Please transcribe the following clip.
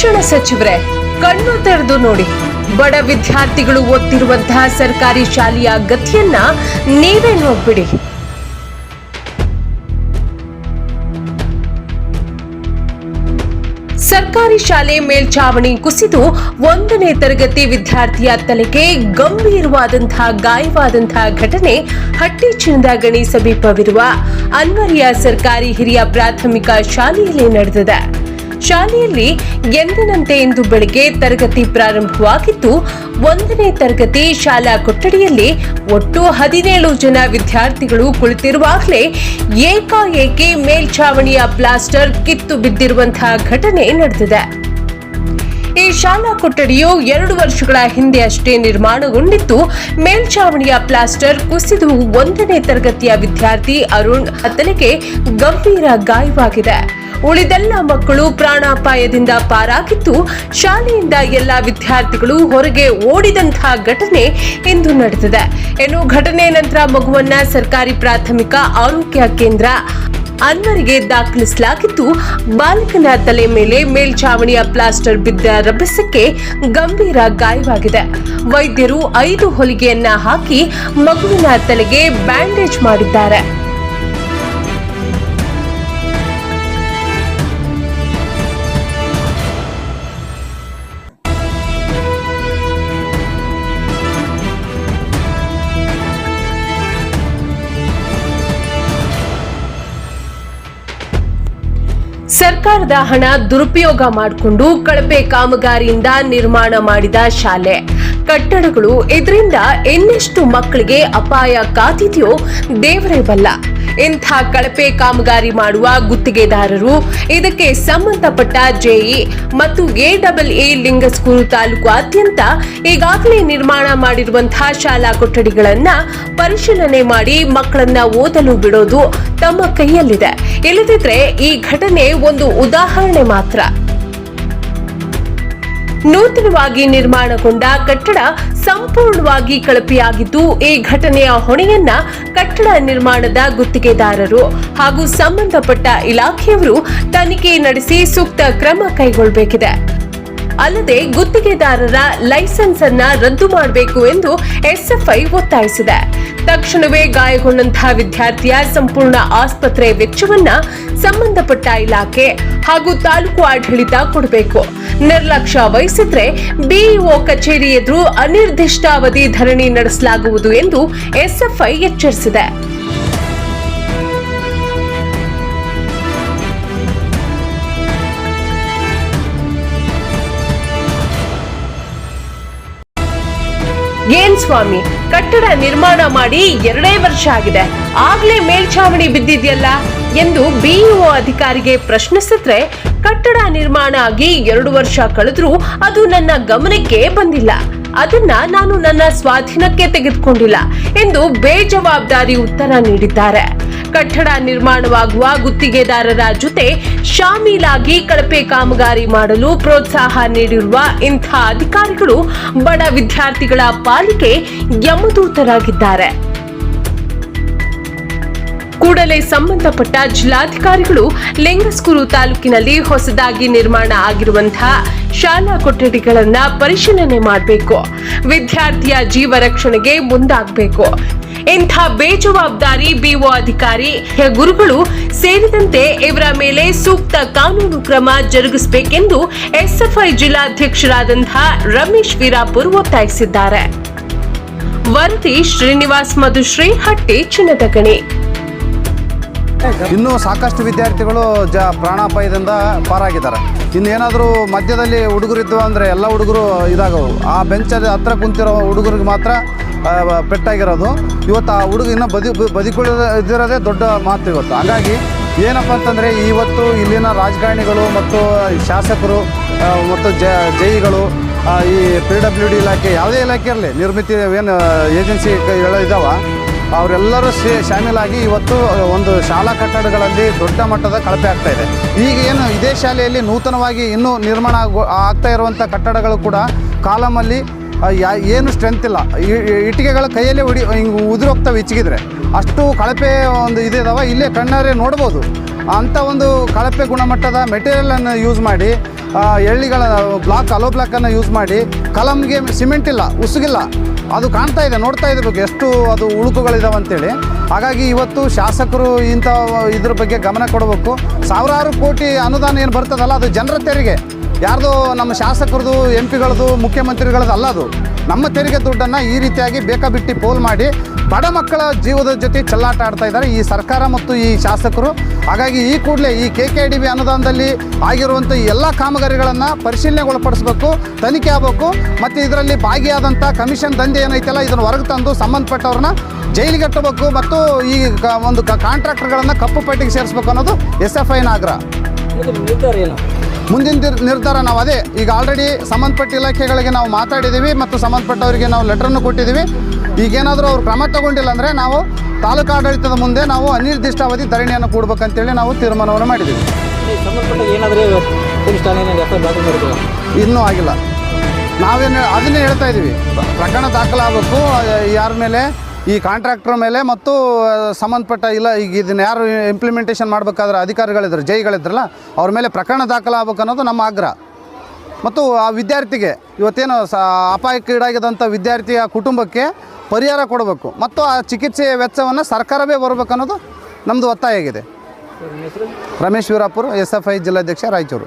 ಶಿಕ್ಷಣ ಸಚಿವರೇ, ಕಣ್ಣು ತೆರೆದು ನೋಡಿ. ಬಡ ವಿದ್ಯಾರ್ಥಿಗಳು ಓದ್ತಿರುವಂತಹ ಸರ್ಕಾರಿ ಶಾಲೆಯ ಗತಿಯನ್ನ ನೀವೇ ನೋಡ್ಬಿಡಿ. ಸರ್ಕಾರಿ ಶಾಲೆ ಮೇಲ್ಛಾವಣಿ ಕುಸಿದು ಒಂದನೇ ತರಗತಿ ವಿದ್ಯಾರ್ಥಿಯ ತಲೆಗೆ ಗಂಭೀರವಾದಂತಹ ಗಾಯವಾದಂತಹ ಘಟನೆ ಹಟ್ಟಿ ಚಿನ್ನದಗಣಿ ಸಮೀಪವಿರುವ ಅನ್ವರಿಯ ಸರ್ಕಾರಿ ಹಿರಿಯ ಪ್ರಾಥಮಿಕ ಶಾಲೆಯಲ್ಲಿ ನಡೆದಿದೆ. ಶಾಲೆಯಲ್ಲಿ ಎಂದಿನಂತೆ ಇಂದು ಬೆಳಗ್ಗೆ ತರಗತಿ ಪ್ರಾರಂಭವಾಗಿದ್ದು, ಒಂದನೇ ತರಗತಿ ಶಾಲಾ ಕೊಠಡಿಯಲ್ಲಿ ಒಟ್ಟು ಹದಿನೇಳು ಜನ ವಿದ್ಯಾರ್ಥಿಗಳು ಕುಳಿತಿರುವಾಗಲೇ ಏಕಾಏಕಿ ಮೇಲ್ಛಾವಣಿಯ ಪ್ಲಾಸ್ಟರ್ ಕಿತ್ತು ಬಿದ್ದಿರುವಂತಹ ಘಟನೆ ನಡೆದಿದೆ. ಈ ಶಾಲಾ ಕೊಠಡಿಯು ಎರಡು ವರ್ಷಗಳ ಹಿಂದೆ ಅಷ್ಟೇ ನಿರ್ಮಾಣಗೊಂಡಿದ್ದು ಮೇಲ್ಛಾವಣಿಯ ಪ್ಲಾಸ್ಟರ್ ಕುಸಿದು ಒಂದನೇ ತರಗತಿಯ ವಿದ್ಯಾರ್ಥಿ ಅರುಣ್ ತಲೆಗೆ ಗಂಭೀರ ಗಾಯವಾಗಿದೆ. ಉಳಿದೆಲ್ಲ ಮಕ್ಕಳು ಪ್ರಾಣಾಪಾಯದಿಂದ ಪಾರಾಗಿದ್ದು ಶಾಲೆಯಿಂದ ಎಲ್ಲ ವಿದ್ಯಾರ್ಥಿಗಳು ಹೊರಗೆ ಓಡಿದಂತಹ ಘಟನೆ ಇಂದು ನಡೆದಿದೆ. ಇನ್ನು ಘಟನೆ ನಂತರ ಮಗುವನ್ನ ಸರ್ಕಾರಿ ಪ್ರಾಥಮಿಕ ಆರೋಗ್ಯ ಕೇಂದ್ರ ಅನ್ವರಿಗೆ ದಾಖಲಿಸಲಾಗಿದ್ದು, ಬಾಲಕನ ತಲೆ ಮೇಲೆ ಮೇಲ್ಛಾವಣಿಯ ಪ್ಲಾಸ್ಟರ್ ಬಿದ್ದ ರಭಸಕ್ಕೆ ಗಂಭೀರ ಗಾಯವಾಗಿದೆ. ವೈದ್ಯರು ಐದು ಹೊಲಿಗೆಯನ್ನ ಹಾಕಿ ಮಗುವಿನ ತಲೆಗೆ ಬ್ಯಾಂಡೇಜ್ ಮಾಡಿದ್ದಾರೆ. ಸರ್ಕಾರದ ಹಣ ದುರುಪಯೋಗ ಮಾಡಿಕೊಂಡು ಕಳಪೆ ಕಾಮಗಾರಿಯಿಂದ ನಿರ್ಮಾಣ ಮಾಡಿದ ಶಾಲೆ. ಕಟ್ಟಡಗಳು ಇದರಿಂದ ಎನ್ನೆಷ್ಟು ಮಕ್ಕಳಿಗೆ ಅಪಾಯ ಕಾತಿದೆಯೋ ದೇವರೇ ಬಲ್ಲ. ಇಂಥ ಕಳಪೆ ಕಾಮಗಾರಿ ಮಾಡುವ ಗುತ್ತಿಗೆದಾರರು. ಇದಕ್ಕೆ ಸಂಬಂಧಪಟ್ಟ ಜೆಇ ಮತ್ತು ಎ ಡಬಲ್ ಎ ಲಿಂಗಸ್ಕೂರು ತಾಲೂಕಾದ್ಯಂತ ಈಗಾಗಲೇ ನಿರ್ಮಾಣ ಮಾಡಿರುವಂತಹ ಶಾಲಾ ಕೊಠಡಿಗಳನ್ನ ಪರಿಶೀಲನೆ ಮಾಡಿ ಮಕ್ಕಳನ್ನ ಓದಲು ಬಿಡೋದು ತಮ್ಮ ಕೈಯಲ್ಲಿದೆ. ಇಲ್ಲದಿದ್ರೆ ಈ ಘಟನೆ ಒಂದು ಉದಾಹರಣೆ ಮಾತ್ರ. ನೂತನವಾಗಿ ನಿರ್ಮಾಣಗೊಂಡ ಕಟ್ಟಡ ಸಂಪೂರ್ಣವಾಗಿ ಕಳಪೆಯಾಗಿದ್ದು ಈ ಘಟನೆಯ ಹೊಣೆಯನ್ನ ಕಟ್ಟಡ ನಿರ್ಮಾಣದ ಗುತ್ತಿಗೆದಾರರು ಹಾಗೂ ಸಂಬಂಧಪಟ್ಟ ಇಲಾಖೆಯವರು ತನಿಖೆ ನಡೆಸಿ ಸೂಕ್ತ ಕ್ರಮ ಕೈಗೊಳ್ಳಬೇಕಿದೆ ಅಲ್ಲದೆ ಗುತ್ತಿಗೆದಾರರ ಲೈಸೆನ್ಸ್ ಅನ್ನ ರದ್ದು ಮಾಡಬೇಕು ಎಂದು ಎಸ್ಎಫ್ಐ ಒತ್ತಾಯಿಸಿದೆ. ತಕ್ಷಣವೇ ಗಾಯಗೊಂಡಂತಹ ವಿದ್ಯಾರ್ಥಿಯ ಸಂಪೂರ್ಣ ಆಸ್ಪತ್ರೆ ವೆಚ್ಚವನ್ನ ಸಂಬಂಧಪಟ್ಟ ಇಲಾಖೆ ಹಾಗೂ ತಾಲೂಕು ಆಡಳಿತ ಕೊಡಬೇಕು. ನಿರ್ಲಕ್ಷ್ಯ ವಹಿಸಿದ್ರೆ ಬಿಇಒ ಕಚೇರಿ ಎದುರು ಅನಿರ್ದಿಷ್ಟಾವಧಿ ಧರಣಿ ನಡೆಸಲಾಗುವುದು ಎಂದು ಎಸ್ಎಫ್ಐ ಎಚ್ಚರಿಸಿದೆ. ಏನ್ ಸ್ವಾಮಿ? ಕಟ್ಟಡ ನಿರ್ಮಾಣ ಮಾಡಿ ಎರಡೇ ವರ್ಷ ಆಗಿದೆ. ಆಗ್ಲೇ ಮೇಲ್ಛಾವಣಿ ಬಿದ್ದಿದ್ಯಲ್ಲ ಎಂದು ಬಿಇಒ ಅಧಿಕಾರಿಗೆ ಪ್ರಶ್ನಿಸಿದ್ರೆ ಕಟ್ಟಡ ನಿರ್ಮಾಣ ಆಗಿ ಎರಡು ವರ್ಷ ಕಳೆದ್ರೂ ಅದು ನನ್ನ ಗಮನಕ್ಕೆ ಬಂದಿಲ್ಲ. ಅದನ್ನ ನಾನು ನನ್ನ ಸ್ವಾಧೀನಕ್ಕೆ ತೆಗೆದುಕೊಂಡಿಲ್ಲ ಎಂದು ಬೇಜವಾಬ್ದಾರಿ ಉತ್ತರ ನೀಡಿದ್ದಾರೆ. ಕಟ್ಟಡ ನಿರ್ಮಾಣವಾಗುವ ಗುತ್ತಿಗೆದಾರರ ಜೊತೆ ಶಾಮೀಲಾಗಿ ಕಳಪೆ ಕಾಮಗಾರಿ ಮಾಡಲು ಪ್ರೋತ್ಸಾಹ ನೀಡಿರುವ ಇಂಥ ಅಧಿಕಾರಿಗಳು ಬಡ ವಿದ್ಯಾರ್ಥಿಗಳ ಪಾಲಿಗೆ ಯಮದೂತರಾಗಿದ್ದಾರೆ. ಕೂಡಲೇ ಸಂಬಂಧಪಟ್ಟ ಜಿಲ್ಲಾಧಿಕಾರಿಗಳು ಲಿಂಗಸ್ಕೂರು ತಾಲೂಕಿನಲ್ಲಿ ಹೊಸದಾಗಿ ನಿರ್ಮಾಣ ಆಗಿರುವಂತಹ ಶಾಲಾ ಕೊಠಡಿಗಳನ್ನ ಪರಿಶೀಲನೆ ಮಾಡಬೇಕು. ವಿದ್ಯಾರ್ಥಿಯ ಜೀವ ರಕ್ಷಣೆಗೆ ಮುಂದಾಗಬೇಕು. ಇಂಥ ಬೇಜವಾಬ್ದಾರಿ ಬಿಒ ಅಧಿಕಾರಿ ಗುರುಗಳು ಸೇರಿದಂತೆ ಇವರ ಮೇಲೆ ಸೂಕ್ತ ಕಾನೂನು ಕ್ರಮ ಜರುಗಿಸಬೇಕೆಂದು ಎಸ್ಎಫ್ಐ ಜಿಲ್ಲಾಧ್ಯಕ್ಷರಾದಂತಹ ರಮೇಶ್ ವೀರಾಪುರ್ ಒತ್ತಾಯಿಸಿದ್ದಾರೆ. ವರದಿ ಶ್ರೀನಿವಾಸ್ ಮಧುಶ್ರೀ ಹಟ್ಟಿ ಚಿನ್ನದಗಣಿ. ಇನ್ನೂ ಸಾಕಷ್ಟು ವಿದ್ಯಾರ್ಥಿಗಳು ಜ ಪ್ರಾಣಾಪಾಯದಿಂದ ಪಾರಾಗಿದ್ದಾರೆ. ಇನ್ನೇನಾದರೂ ಮಧ್ಯದಲ್ಲಿ ಹುಡುಗರಿದ್ದು ಅಂದರೆ ಎಲ್ಲ ಹುಡುಗರು ಇದಾಗವು. ಆ ಬೆಂಚದ ಹತ್ರ ಕುಂತಿರೋ ಹುಡುಗರಿಗೆ ಮಾತ್ರ ಪೆಟ್ಟಾಗಿರೋದು. ಇವತ್ತು ಆ ಹುಡುಗ ಇನ್ನೂ ಬದಿ ಬದುಕುಳಿದಿರೋದೇ ದೊಡ್ಡ ಮಾತು ಇವತ್ತು. ಹಾಗಾಗಿ ಏನಪ್ಪ ಅಂತಂದರೆ ಇವತ್ತು ಇಲ್ಲಿನ ರಾಜಕಾರಣಿಗಳು ಮತ್ತು ಶಾಸಕರು ಮತ್ತು ಜ, ಜೈಗಳು ಈ ಪಿ ಡಬ್ಲ್ಯೂ ಡಿ ಇಲಾಖೆ ಯಾವುದೇ ಇಲಾಖೆ ಇರಲಿ, ನಿರ್ಮಿತಿ ಏನು, ಏಜೆನ್ಸಿ ಇದಾವ ಅವರೆಲ್ಲರೂ ಸೇ ಶಾಮೀಲಾಗಿ ಇವತ್ತು ಒಂದು ಶಾಲಾ ಕಟ್ಟಡಗಳಲ್ಲಿ ದೊಡ್ಡ ಮಟ್ಟದ ಕಳಪೆ ಆಗ್ತಾ ಇದೆ. ಈಗ ಏನು ಇದೇ ಶಾಲೆಯಲ್ಲಿ ನೂತನವಾಗಿ ಇನ್ನೂ ನಿರ್ಮಾಣ ಆಗೋ- ಆಗ್ತಾ ಇರುವಂಥ ಕಟ್ಟಡಗಳು ಕೂಡ ಕಾಲಮಲ್ಲಿ ಯಾ ಏನು ಸ್ಟ್ರೆಂತ್ ಇಲ್ಲ. ಇಟ್ಟಿಗೆಗಳ ಕೈಯಲ್ಲೇ ಉಡಿ ಹಿಂಗೆ ಉದುರೋಗ್ತವೆ ಇಚ್ಚಿಗಿದ್ರೆ ಅಷ್ಟು ಕಳಪೆ ಒಂದು ಇದಾವೆ ಇಲ್ಲೇ ಕಣ್ಣಾರೆ ನೋಡ್ಬೋದು. ಅಂಥ ಒಂದು ಕಳಪೆ ಗುಣಮಟ್ಟದ ಮೆಟೀರಿಯಲನ್ನು ಯೂಸ್ ಮಾಡಿ ಎಳ್ಳಿಗಳ ಬ್ಲಾಕ್ ಅಲೋ ಬ್ಲಾಕನ್ನು ಯೂಸ್ ಮಾಡಿ, ಕಲಮ್ಗೆ ಸಿಮೆಂಟ್ ಇಲ್ಲ, ಉಸುಗಿಲ್ಲ. ಅದು ಕಾಣ್ತಾ ಇದೆ, ನೋಡ್ತಾ ಇರಬೇಕು ಎಷ್ಟು ಅದು ಉಳುಕುಗಳಿದಾವೆ ಅಂತೇಳಿ. ಹಾಗಾಗಿ ಇವತ್ತು ಶಾಸಕರು ಇಂಥ ಇದ್ರ ಬಗ್ಗೆ ಗಮನ ಕೊಡಬೇಕು. ಸಾವಿರಾರು ಕೋಟಿ ಅನುದಾನ ಏನು ಬರ್ತದಲ್ಲ, ಅದು ಜನರ ತೆರಿಗೆ. ಯಾರ್ದು ನಮ್ಮ ಶಾಸಕರದು ಎಂ ಪಿಗಳದು ಮುಖ್ಯಮಂತ್ರಿಗಳದ್ದು ಅಲ್ಲ ಅದು. ನಮ್ಮ ತೆರಿಗೆ ದುಡ್ಡನ್ನು ಈ ರೀತಿಯಾಗಿ ಬೇಕಾಬಿಟ್ಟು ಪೋಲ್ ಮಾಡಿ ಬಡ ಮಕ್ಕಳ ಜೀವದ ಜೊತೆ ಚೆಲ್ಲಾಟ ಆಡ್ತಾ ಇದ್ದಾರೆ ಈ ಸರ್ಕಾರ ಮತ್ತು ಈ ಶಾಸಕರು. ಹಾಗಾಗಿ ಈ ಕೂಡಲೇ ಈ ಕೆ ಕೆ ಡಿ ಬಿ ಅನುದಾನದಲ್ಲಿ ಆಗಿರುವಂಥ ಎಲ್ಲ ಕಾಮಗಾರಿಗಳನ್ನು ಪರಿಶೀಲನೆಗೊಳಪಡಿಸಬೇಕು, ತನಿಖೆ ಆಗಬೇಕು, ಮತ್ತು ಇದರಲ್ಲಿ ಭಾಗಿಯಾದಂಥ ಕಮಿಷನ್ ದಂಧೆ ಏನೈತಲ್ಲ, ಇದನ್ನು ಹೊರಗೆ ತಂದು ಸಂಬಂಧಪಟ್ಟವ್ರನ್ನ ಜೈಲಿಗೆ ಕಟ್ಟಬೇಕು ಮತ್ತು ಈ ಒಂದು ಕಾಂಟ್ರಾಕ್ಟರ್ಗಳನ್ನು ಕಪ್ಪು ಪಟ್ಟಿಗೆ ಸೇರಿಸ್ಬೇಕು ಅನ್ನೋದು ಎಸ್ ಎಫ್ ಐನ ಆಗ್ರಹ. ಮುಂದಿನ ನಿರ್- ನಿರ್ಧಾರ ನಾವು ಅದೇ. ಈಗ ಆಲ್ರೆಡಿ ಸಂಬಂಧಪಟ್ಟ ಇಲಾಖೆಗಳಿಗೆ ನಾವು ಮಾತಾಡಿದ್ದೀವಿ ಮತ್ತು ಸಂಬಂಧಪಟ್ಟವರಿಗೆ ನಾವು ಲೆಟ್ರನ್ನು ಕೊಟ್ಟಿದ್ದೀವಿ. ಈಗೇನಾದರೂ ಅವ್ರು ಕ್ರಮ ತಗೊಂಡಿಲ್ಲ ಅಂದರೆ ನಾವು ತಾಲೂಕು ಆಡಳಿತದ ಮುಂದೆ ನಾವು ಅನಿರ್ದಿಷ್ಟಾವಧಿ ಧರಣಿಯನ್ನು ಕೊಡ್ಬೇಕಂತೇಳಿ ನಾವು ತೀರ್ಮಾನವನ್ನು ಮಾಡಿದ್ದೀವಿ. ಇನ್ನೂ ಆಗಿಲ್ಲ. ನಾವೇನು ಅದನ್ನೇ ಹೇಳ್ತಾ ಇದ್ದೀವಿ. ಪ್ರಕರಣ ದಾಖಲಾಗಬೇಕು. ಯಾರ ಮೇಲೆ ಈ ಕಾಂಟ್ರಾಕ್ಟರ್ ಮೇಲೆ ಮತ್ತು ಸಂಬಂಧಪಟ್ಟ ಇಲ್ಲ ಈಗ ಇದನ್ನ ಯಾರು ಇಂಪ್ಲಿಮೆಂಟೇಷನ್ ಮಾಡಬೇಕಾದ್ರೆ ಅಧಿಕಾರಿಗಳಿದ್ರು ಜೈಗಳಿದ್ರಲ್ಲ ಅವ್ರ ಮೇಲೆ ಪ್ರಕರಣ ದಾಖಲಾಗಬೇಕು ಅನ್ನೋದು ನಮ್ಮ ಆಗ್ರಹ ಮತ್ತು ಆ ವಿದ್ಯಾರ್ಥಿಗೆ ಇವತ್ತೇನು ಸ ಅಪಾಯಕ್ಕೀಡಾಗಿದ್ದಂಥ ವಿದ್ಯಾರ್ಥಿಯ ಕುಟುಂಬಕ್ಕೆ ಪರಿಹಾರ ಕೊಡಬೇಕು ಮತ್ತು ಆ ಚಿಕಿತ್ಸೆಯ ವೆಚ್ಚವನ್ನು ಸರ್ಕಾರವೇ ಬರಬೇಕು ಅನ್ನೋದು ನಮ್ಮದು ಒತ್ತಾಯ ಆಗಿದೆ. Ramesh Veerapur S F I ಜಿಲ್ಲಾಧ್ಯಕ್ಷ ರಾಯಚೂರು.